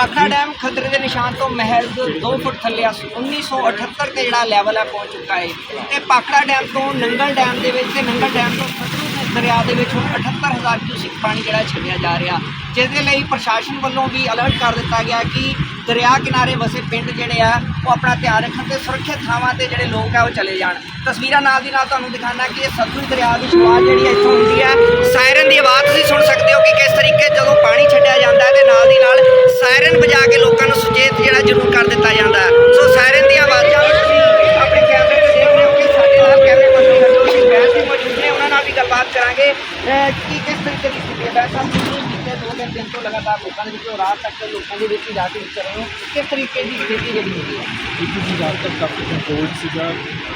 Bhakra dam ਖਤਰੇ ਦੇ ਨਿਸ਼ਾਨ ਤੋਂ ਮਹਿਜ਼ 2 ਫੁੱਟ ਥੱਲੇ ਆ 1978 ਤੇ ਜਿਹੜਾ ਲੈਵਲ ਹੈ ਪਹੁੰਚ ਚੁੱਕਾ ਹੈ ਤੇ ਪਾਖੜਾ ਡੈਮ ਤੋਂ ਨੰਗਲ ਡੈਮ ਦੇ ਵਿੱਚ ਤੇ ਨੰਗਲ ਡੈਮ ਤੋਂ ਸਤਲੁਜ ਦਰਿਆ ਦੇ ਵਿੱਚ ਹੁਣ 78000 ਕਿਊਸਿਕ ਪਾਣੀ ਜਿਹੜਾ ਛੱਡਿਆ ਜਾ ਰਿਹਾ। ਜਿਸ ਦੇ ਲਈ ਪ੍ਰਸ਼ਾਸਨ ਵੱਲੋਂ ਵੀ ਅਲਰਟ ਕਰ ਦਿੱਤਾ ਗਿਆ ਕਿ ਦਰਿਆ ਕਿਨਾਰੇ ਵਸੇ ਪਿੰਡ ਜਿਹੜੇ ਆ, ਉਹ ਆਪਣਾ ਧਿਆਨ ਰੱਖਣ ਤੇ ਸੁਰੱਖਿਅਤ ਥਾਵਾਂ ਤੇ ਜਿਹੜੇ ਲੋਕ ਆ ਉਹ ਚਲੇ ਜਾਣ। ਤਸਵੀਰਾਂ ਨਾਲ ਦੀ ਨਾਲ ਤੁਹਾਨੂੰ ਦਿਖਾਣਾ ਕਿ ਇਹ ਸਤਲੁਜ ਦਰਿਆ ਦੀ ਸ਼ੁਰੂਆਤ ਜਿਹੜੀ ਹੈ ਇੱਥੋਂ ਹੁੰਦੀ ਹੈ ਸਾਇਰਨ ਦੀ ਆਵਾਜ਼ ਤੁਸੀਂ ਸੁਣ ਸਕਦੇ ਹੋ ਕਿ ਕਿਸ ਤਰੀਕੇ ਜਦੋਂ ਪਾਣੀ ਛੱਡਿਆ ਜਾਂਦਾ ਹੈ ਤੇ ਨਾਲ ਦੀ ਨਾਲ ਸਾਇਰਨ ਵਜਾ ਕੇ ਲੋਕਾਂ ਨੂੰ ਸੁਚੇਤ ਜਿਹੜਾ ਜ਼ਰੂਰ ਕਰ ਦਿੱਤਾ ਜਾਂਦਾ ਹੈ ਸੋ ਸਾਇਰਨ ਦੀਆਂ ਆਵਾਜ਼ਾਂ ਵੀ ਤੁਸੀਂ ਆਪਣੇ ਕੈਮਰੇ ਤੇ ਦੇਖ ਰਹੇ ਹੋ ਕਿ ਸਾਡੇ ਨਾਲ ਕੈਮਰੇ ਪਰਸਨ ਹਰਜੋਤ ਸਿੰਘ ਬੈਂਸ ਵੀ ਮੌਜੂਦ ਨੇ ਉਹਨਾਂ ਨਾਲ ਵੀ ਗੱਲਬਾਤ ਕਰਾਂਗੇ ਅਹ ਕਿ ਕਿਸ ਤਰੀਕੇ ਦੀ ਸਥਿਤੀ ਸਾਹਿਬ ਤੁਸੀਂ ਬੀਤੇ ਦੋ ਤਿੰਨ ਦਿਨ ਤੋਂ ਲਗਾਤਾਰ ਲੋਕਾਂ ਦੇ ਵਿੱਚੋਂ ਰਾਤ ਤੱਕ ਲੋਕਾਂ ਦੇ ਵਿੱਚ ਜਾ ਕੇ ਵਿਚਰ ਰਹੇ ਹੋ। ਕਿਸ ਤਰੀਕੇ ਦੀ ਸਥਿਤੀ ਜਿਹੜੀ ਹੋਈ ਹੈ? ਇੱਕ ਦੀ ਰਾਤ ਤੱਕ ਕਾਫੀ ਕੰਟਰੋਲ ਸੀਗਾ।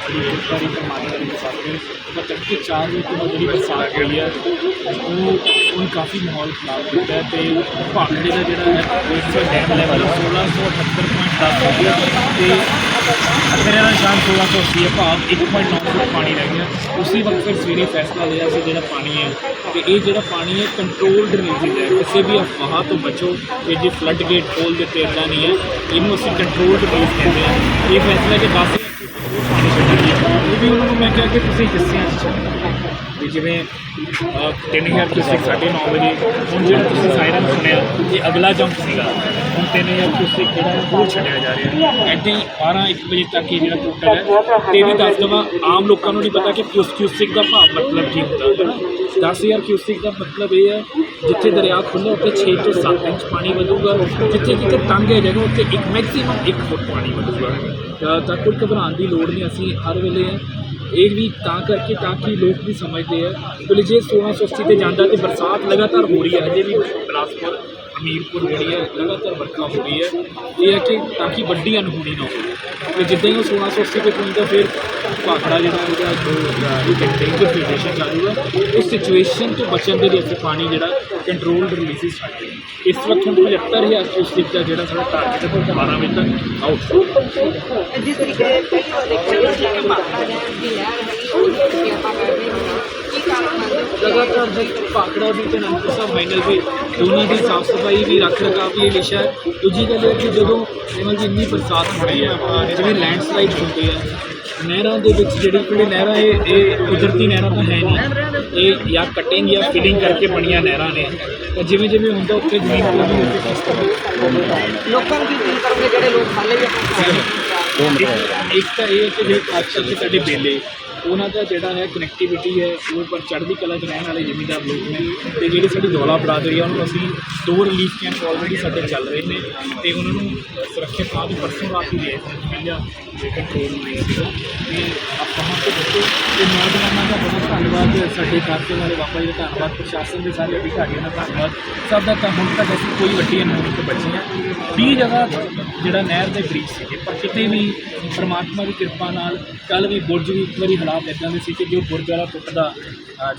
ਬੜੀ ਇੱਕ ਵਾਰੀ ਪਰਮਾਤਮਾ ਦੀ ਬਸਾਤੇ ਪਰ ਤੜਕੇ 4 ਵਜੇ ਤੋਂ ਬਾਅਦ ਜਿਹੜੀ ਬਰਸਾਤ ਹੋਈ ਹੈ, ਉਹ ਹੁਣ ਕਾਫੀ ਮਾਹੌਲ ਖਰਾਬ ਕੀਤਾ ਹੈ ਤੇ ਭਾਖੜੇ ਦਾ ਜਿਹੜਾ ਹੈ ਇਸ ਡੈਮ ਲੈਵਲ 1678.10 ਹੋ ਗਿਆ ਤੇ ਖਤਰੇ ਦਾ ਨਿਸ਼ਾਨ 1680 ਹੈ ਭਾਵ 1.9 ਫੁੱਟ ਪਾਣੀ ਰਹਿ ਗਿਆ। ਉਸੇ ਵਕਤ ਫਿਰ ਸਵੇਰੇ ਫੈਸਲਾ ਲਿਆ ਸੀ ਜਿਹੜਾ ਪਾਣੀ ਹੈ ਤੇ ਇਹ ਜਿਹੜਾ ਪਾਣੀ ਹੈ ਕੰਟਰੋਲਡ ਰਿਲੀਜ਼ ਹੈ। ਕਿਸੇ ਵੀ ਅਫਵਾਹ ਤੋਂ ਬਚੋ ਕਿ ਜੇ ਫਲੱਡ ਗੇਟ ਖੋਲ ਦਿੱਤੇ ਇੱਦਾਂ ਨਹੀਂ ਹੈ। ਇਹਨੂੰ ਅਸੀਂ ਕੰਟਰੋਲਡ ਰਿਲੀਜ਼ ਕਹਿੰਦੇ ਹਾਂ। ਇਹ ਫੈਸਲਾ ਕਿ ਬਸ ਹੋਰ ਪਾਣੀ ਛੱਡਣੀ ਹੈ ਇਹ ਤੁਸੀਂ ਹਿੱਸਿਆਂ 'ਚ ਛੱਡੋ ਵੀ ਜਿਵੇਂ ਅਹ, ਤਿੰਨ ਹਜ਼ਾਰ ਕਿਊਸਿਕ ਸਾਢੇ ਨੌ ਵਜੇ ਹੁਣ ਜਿਹੜਾ ਤੁਸੀਂ ਸਾਇਰਨ ਸੁਣਿਆ ਇਹ ਅਗਲਾ ਜੰਪ ਸੀਗਾ ਹੁਣ ਤਿੰਨ ਹਜ਼ਾਰ ਕਿਊਸਿਕ ਜਿਹੜਾ ਉਹ ਛੱਡਿਆ ਜਾ ਰਿਹਾ ਹੈ। ਇੱਦਾਂ ਹੀ 12 1 ਵਜੇ ਤੱਕ ਇਹ ਜਿਹੜਾ ਟੋਟਲ ਹੈ ਤੇ ਇਹ ਵੀ ਦੱਸ ਦੇਵਾਂ ਆਮ ਲੋਕਾਂ ਨੂੰ ਨਹੀਂ ਪਤਾ ਕਿ ਕਿਊਸ ਕਿਊਸਿਕ ਦਾ ਭਾਵ ਮਤਲਬ ਕੀ ਹੁੰਦਾ ਹੈ ਨਾ 10000 ਕਿਊਸਿਕ ਦਾ ਮਤਲਬ ਇਹ ਹੈ ਜਿੱਥੇ ਦਰਿਆ ਖੁੱਲ੍ਹਾ ਉੱਥੇ 6 ਤੋਂ 7 ਇੰਚ ਪਾਣੀ ਵਧੂਗਾ ਜਿੱਥੇ ਜਿੱਥੇ ਤੰਗ ਹੈ ਜਗ੍ਹਾ ਉੱਥੇ ਇੱਕ ਮੈਕਸਿਮਮ 1 ਫੁੱਟ ਪਾਣੀ ਵਧੂਗਾ। ਤਾਂ ਤਾਂ ਕੋਈ ਘਬਰਾਉਣ ਦੀ ਲੋੜ ਨਹੀਂ ਅਸੀਂ ਹਰ ਵੇਲੇ ਇਹ ਵੀ ਤਾਂ ਕਰਕੇ ਤਾਂ ਕਿ ਲੋਕ ਵੀ ਸਮਝਦੇ ਆ। ਕਿ ਜੇ 1680 ਤੇ ਜਾਂਦਾ ਤੇ ਬਰਸਾਤ ਲਗਾਤਾਰ ਹੋ ਰਹੀ ਹੈ, ਅਜੇ ਵੀ ਬਿਲਾਸਪੁਰ ਹਮੀਰਪੁਰ ਜਿਹੜੀ ਹੈ ਲਗਾਤਾਰ ਵਰਖਾ ਹੋ ਰਹੀ ਹੈ। ਇਹ ਹੈ ਕਿ ਤਾਂ ਕਿ ਵੱਡੀ ਅਨਹੋਣੀ ਨਾ ਹੋਵੇ। ਤੇ ਜਿੱਦਾਂ ਹੀ ਉਹ 1680 ਤੇ ਪਹੁੰਚਦਾ ਫਿਰ ਭਾਖੜਾ ਜਿਹੜਾ ਉਹਦਾ ਜੋ ਇਹ ਡੇਂਜਰ ਸਿਚੁਏਸ਼ਨ ਚਾਲੂਗਾ ਉਸ ਸਿਚੁਏਸ਼ਨ ਤੋਂ ਬਚਣ ਦੇ ਲਈ ਅਸੀਂ ਪਾਣੀ ਜਿਹੜਾ ਕੰਟਰੋਲਡ ਰਿਲੀਜ਼ ਛੱਡਦੇ ਹਾਂ। ਇਸ ਵਕਤ ਹੁਣ 75000 ਕਿਊਸਿਕ ਦਾ ਜਿਹੜਾ ਸਾਡਾ ਟਾਰਗੇਟ ਹੈ 12 ਵਜੇ ਤੱਕ ਆਊਟ ਜਿਸ ਤਰੀਕੇ ਪਹਿਲੀ ਵਾਰ ਦੇਖਿਆ ਗਿਆ ਸੀ ਕਿ ਪਾਖੜਾ ਡੈਮ ਦੀ ਲਹਿਰ ਹੈਗੀ ਉਹਦੇ ਵਿੱਚ ਆਪਾਂ ਕਰਦੇ ਹਾਂ। ਕੀ ਕਾਰਨ ਮੰਨਦੇ ਹੋ ਕਿ ਲਗਾਤਾਰ ਜੀ ਭਾਖੜਾ ਵੀ ਤੇ ਅਨੰਦਪੁਰ ਸਾਹਿਬ ਫਾਈਨਲ ਵੀ ਦੋਨਾਂ ਦੀ ਸਾਫ਼ ਸਫ਼ਾਈ ਵੀ ਰੱਖ ਰਖਾਵ ਵੀ ਇਹ ਵਿਸ਼ਾ ਹੈ। ਦੂਜੀ ਗੱਲ ਇਹ ਕਿ ਜਦੋਂ ਜਿਵੇਂ ਕਿ ਇੰਨੀ ਬਰਸਾਤ ਹੁੰਦੀ ਹੈ ਜਿਵੇਂ ਲੈਂਡਸਲਾਈਡ ਹੁੰਦੀ ਹੈ, ਨਹਿਰਾਂ ਦੇ ਵਿੱਚ ਜਿਹੜੀ ਕਿਹੜੀ ਨਹਿਰਾਂ ਇਹ ਇਹ ਕੁਦਰਤੀ ਨਹਿਰਾਂ ਤਾਂ ਹੈ ਨਹੀਂ। ਇਹ ਜਾਂ ਕਟਿੰਗ ਜਾਂ ਫਿਲਿੰਗ ਕਰਕੇ ਬਣੀਆਂ ਨਹਿਰਾਂ ਨੇ। ਤਾਂ ਜਿਵੇਂ ਜਿਵੇਂ ਹੁੰਦਾ ਉੱਥੇ ਜ਼ਮੀਨ ਪੂਰੀ ਉੱਥੇ ਲੋਕਾਂ ਨੂੰ ਕੀ ਫੀਲ ਜਿਹੜੇ ਲੋਕ ਹਾਲੇ ਵੀ ਇੱਕ ਇੱਕ ਤਾਂ ਇਹ ਹੈ ਕਿ ਜਿਹੜੇ ਖਾਸ ਕਰਕੇ ਸਾਡੇ ਬੇਲੇ ਉਹਨਾਂ ਦਾ ਜਿਹੜਾ ਹੈ ਕਨੈਕਟੀਵਿਟੀ ਹੈ ਉਹ ਪਰ ਚੜ੍ਹਦੀ ਕਲਾ 'ਚ ਰਹਿਣ ਵਾਲੇ ਜ਼ਿਮੀਂਦਾਰ ਲੋਕ ਨੇ। ਤੇ ਜਿਹੜੇ ਸਾਡੀ ਦੌਲਾ ਬਰਾਦਰੀ ਆ ਉਹਨਾਂ ਨੂੰ ਅਸੀਂ ਦੋ ਰਿਲੀਫ ਕੈਂਪ ਆਲਰੇਡੀ ਸਾਡੇ ਚੱਲ ਰਹੇ ਨੇ ਤੇ ਉਹਨਾਂ ਨੂੰ ਸੁਰੱਖਿਅਤ ਥਾਂ ਦੀ ਪਰਸੋਂ ਰਾਤ ਹੀ ਦੇ ਮਿਲਿਆ ਕੰਟਰੋਲ ਨਹੀਂ ਸੀਗਾ ਤੇ ਆਪਾਂ ਤੋਂ ਬੱਚੇ ਤੇ ਨੌਜਵਾਨਾਂ ਦਾ ਬਹੁਤ ਧੰਨਵਾਦ ਸਾਡੇ ਖਾਤੇ ਵਾਲੇ ਬਾਬਾ ਜੀ ਦਾ ਧੰਨਵਾਦ ਪ੍ਰਸ਼ਾਸਨ ਦੇ ਸਾਰੇ ਅਧਿਕਾਰੀਆਂ ਦਾ ਧੰਨਵਾਦ। ਸਭ ਦਾ ਤਾਂ ਹੁਣ ਤੱਕ ਅਸੀਂ ਕੋਈ ਵੱਡੀ ਅਨਹੋਣੀ ਤੋਂ ਬਚੇ ਹਾਂ। 20 ਜਗ੍ਹਾ ਜਿਹੜਾ ਨਹਿਰ ਦੇ ਬ੍ਰਿਜ ਸੀਗੇ ਪਰ ਕਿਤੇ ਵੀ ਪਰਮਾਤਮਾ ਦੀ ਕਿਰਪਾ ਨਾਲ ਕੱਲ ਵੀ ਬੁਰਜ ਵੀ ਇੱਕ ਵਾਰੀ ਹਾਲਾਤ ਇਦਾਂ ਦੇ ਸੀ ਕਿ ਜੋ ਬੁਰਜ ਵਾਲਾ ਟੁੱਟਦਾ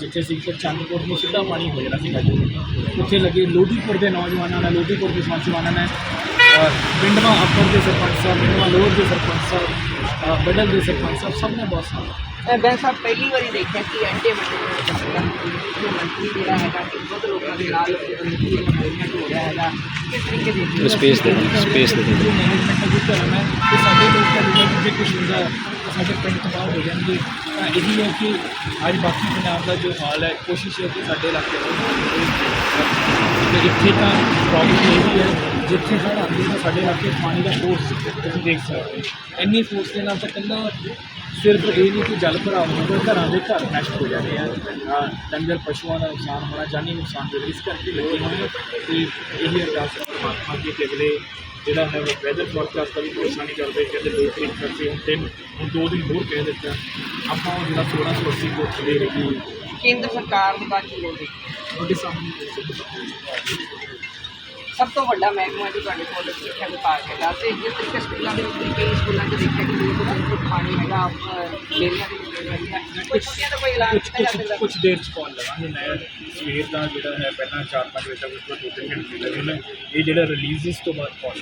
ਜਿੱਥੇ ਸੀ ਕਿ ਚੰਦਪੁਰ ਨੂੰ ਸਿੱਧਾ ਪਾਣੀ ਹੋ ਜਾਣਾ ਸੀਗਾ ਜੀ। ਉੱਥੇ ਲੱਗੇ ਲੋਧੀਪੁਰ ਦੇ ਨੌਜਵਾਨਾਂ ਨੇ ਲੋਧੀਪੁਰ ਦੇ ਨੌਜਵਾਨਾਂ ਨੇ ਅ, ਪਿੰਡਵਾ ਅੱਪਰ ਦੇ ਸਰਪੰਚ ਸਾਹਿਬ ਪਿੰਡਵਾ ਲੋਅਰ ਦੇ ਸਰਪੰਚ ਸਾਹਿਬ ਅ, ਬਡਲ ਦੇ ਸਰਪੰਚ ਸਾਹਿਬ ਸਭ ਨੇ ਬਹੁਤ ਸਾਥ ਬੈਂਸ ਸਾਹਿਬ ਪਹਿਲੀ ਵਾਰੀ ਦੇਖਿਆ ਕਿ ਐਂਟੀ ਮੰਤਰੀ ਮੰਤਰੀ ਜਿਹੜਾ ਹੈਗਾ ਕਿ ਬਹੁਤ ਲੋਕਾਂ ਦੇ ਨਾਲ ਮੰਤਰੀ ਮੈਨੇਜਮੈਂਟ ਹੋ ਰਿਹਾ ਹੈਗਾ ਕਿਸ ਤਰੀਕੇ ਦੇ ਸਪੇਸ ਦੇ ਸਪੇਸ ਦੇ ਜੋ ਮੈਨੇਜਮੈਂਟ ਦਾ ਧਰਮ ਹੈ ਤੇ ਸਾਡੇ ਲੋਕ ਦਾ ਜਿਹੜਾ ਜੇ ਕੁਝ ਹੁੰਦਾ ਹੈ ਤਾਂ ਸਾਡੇ ਪਿੰਡ ਤਬਾਹ ਹੋ ਜਾਣਗੇ ਤਾਂ ਇਹੀ ਹੈ ਕਿ ਅੱਜ ਬਾਕੀ ਪੰਜਾਬ ਦਾ ਜੋ ਹਾਲ ਹੈ ਕੋਸ਼ਿਸ਼ ਹੈ ਕਿ ਸਾਡੇ ਇਲਾਕੇ ਤੋਂ ਤੇ ਇੱਥੇ ਤਾਂ ਪ੍ਰੋਬਲਮ ਇਹ ਵੀ ਹੈ ਜਿੱਥੇ ਹੜ੍ਹ ਆਉਂਦੇ ਨੇ ਸਾਡੇ ਇਲਾਕੇ ਪਾਣੀ ਦਾ ਫੋਰਸ ਤੁਸੀਂ ਦੇਖ ਸਕਦੇ ਹੋ। ਇੰਨੀ ਫੋਰਸ ਦੇ ਨਾਲ ਤਾਂ ਇਕੱਲਾ ਸਿਰਫ ਇਹ ਨਹੀਂ ਕਿ ਜਲ ਭਰਾਵ ਹੋਊਗਾ ਘਰਾਂ ਦੇ ਘਰ ਨਸ਼ਟ ਹੋ ਜਾਣੇ ਆ। ਡੰਗਰ ਪਸ਼ੂਆਂ ਦਾ ਨੁਕਸਾਨ ਹੋਣਾ ਜਾਨੀ ਨੁਕਸਾਨ ਹੋਣਾ ਇਸ ਕਰਕੇ ਲੱਗੇ ਹੋਏ ਨੇ। ਤੇ ਇਹੀ ਅਰਦਾਸ ਹੈ ਪਰਮਾਤਮਾ ਅੱਗੇ ਕਿ ਅਗਲੇ ਜਿਹੜਾ ਹੈ ਉਹ ਵੈਦਰ ਫੋਰਕਾਸਟ ਦਾ ਵੀ ਪਰੇਸ਼ਾਨੀ ਕਰਦੇ ਕਹਿੰਦੇ ਦੋ ਤਰੀਕ ਕਰਕੇ ਹੁਣ ਤਿੰਨ ਹੁਣ ਦੋ ਦਿਨ ਹੋਰ ਕਹਿ ਦਿੱਤਾ। ਆਪਾਂ ਉਹ ਜਿਹੜਾ 1680 ਕੋਲ ਚਲੇ ਰਹੀ ਕੇਂਦਰ ਸਰਕਾਰ ਦੇ ਬਾਕੀ ਬੋਲਦੇ ਤੁਹਾਡੇ ਸਾਹਮਣੇ ਸਭ ਤੋਂ ਵੱਡਾ ਮਹਿਕਮਾ ਜੋ ਤੁਹਾਡੇ ਕੋਲ ਸਿੱਖਿਆ ਵਿਭਾਗ ਹੈਗਾ ਤੇ ਜਿਸ ਤਰੀਕੇ ਸਕੂਲਾਂ ਦੇ ਵਿੱਚ ਕਈ ਸਕੂਲਾਂ 'ਚ ਦੇਖਿਆ ਕਿ ਦੋ ਫੁੱਟ ਪਾਣੀ ਹੈਗਾ ਡੇਰਿਆਂ ਦੇ ਵਿੱਚ ਕੁਝ ਦਾ ਕੋਈ ਐਲਾਨ ਕੁਝ ਕੁਝ ਕੁਝ ਦੇਰ ਚ ਕਾਲ ਲਵਾਂਗੇ। ਮੈਂ ਸਵੇਰ ਦਾ ਜਿਹੜਾ ਹੈ ਪਹਿਲਾਂ 4-5 ਵਜੇ ਤੱਕ ਉਸ ਤੋਂ ਦੋ ਤਿੰਨ ਘੰਟੇ ਲੱਗੇ ਨੇ ਇਹ ਜਿਹੜਾ ਰਿਲੀਜ਼ ਇਸ ਤੋਂ ਬਾਅਦ ਕਾਲ